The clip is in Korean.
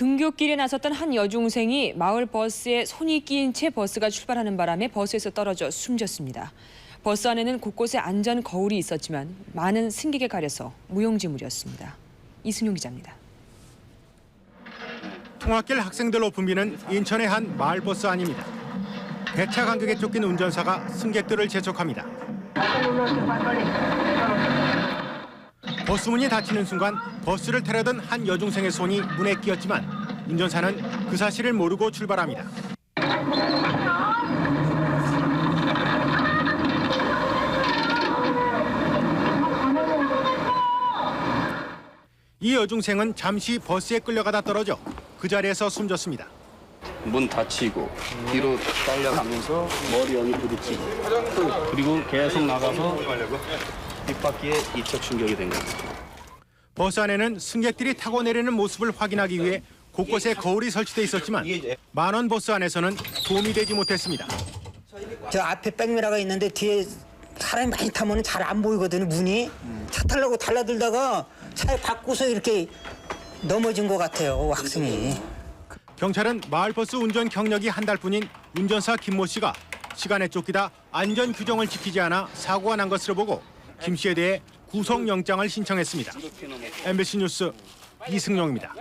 등교길에 나섰던 한 여중생이 마을 버스에 손이 끼인 채 버스가 출발하는 바람에 버스에서 떨어져 숨졌습니다. 버스 안에는 곳곳에 안전 거울이 있었지만 많은 승객에 가려서 무용지물이었습니다. 이승용 기자입니다. 통학길 학생들로 붐비는 인천의 한 마을버스 안입니다. 배차 간격에 쫓긴 운전사가 승객들을 재촉합니다. 버스 문이 닫히는 순간 버스를 타려던 한 여중생의 손이 문에 끼었지만 운전사는 그 사실을 모르고 출발합니다. 이 여중생은 잠시 버스에 끌려가다 떨어져 그 자리에서 숨졌습니다. 문 닫히고 뒤로 딸려가면서 머리 여기 부딪히고 그리고 계속 나가서 뒷바퀴에 이차 충격이 된 겁니다. 버스 안에는 승객들이 타고 내리는 모습을 확인하기 위해 곳곳에 거울이 설치돼 있었지만 만원 버스 안에서는 도움이 되지 못했습니다. 저 앞에 백미라가 있는데 뒤에 사람이 많이 타면 잘 안 보이거든요 문이 차 타려고 달라들다가 차에 바꾸서 이렇게 넘어진 것 같아요 학생이 경찰은 마을버스 운전 경력이 한 달뿐인 운전사 김모 씨가 시간에 쫓기다 안전 규정을 지키지 않아 사고가 난 것으로 보고 김 씨에 대해 구속영장을 신청했습니다. MBC 뉴스 이승용입니다.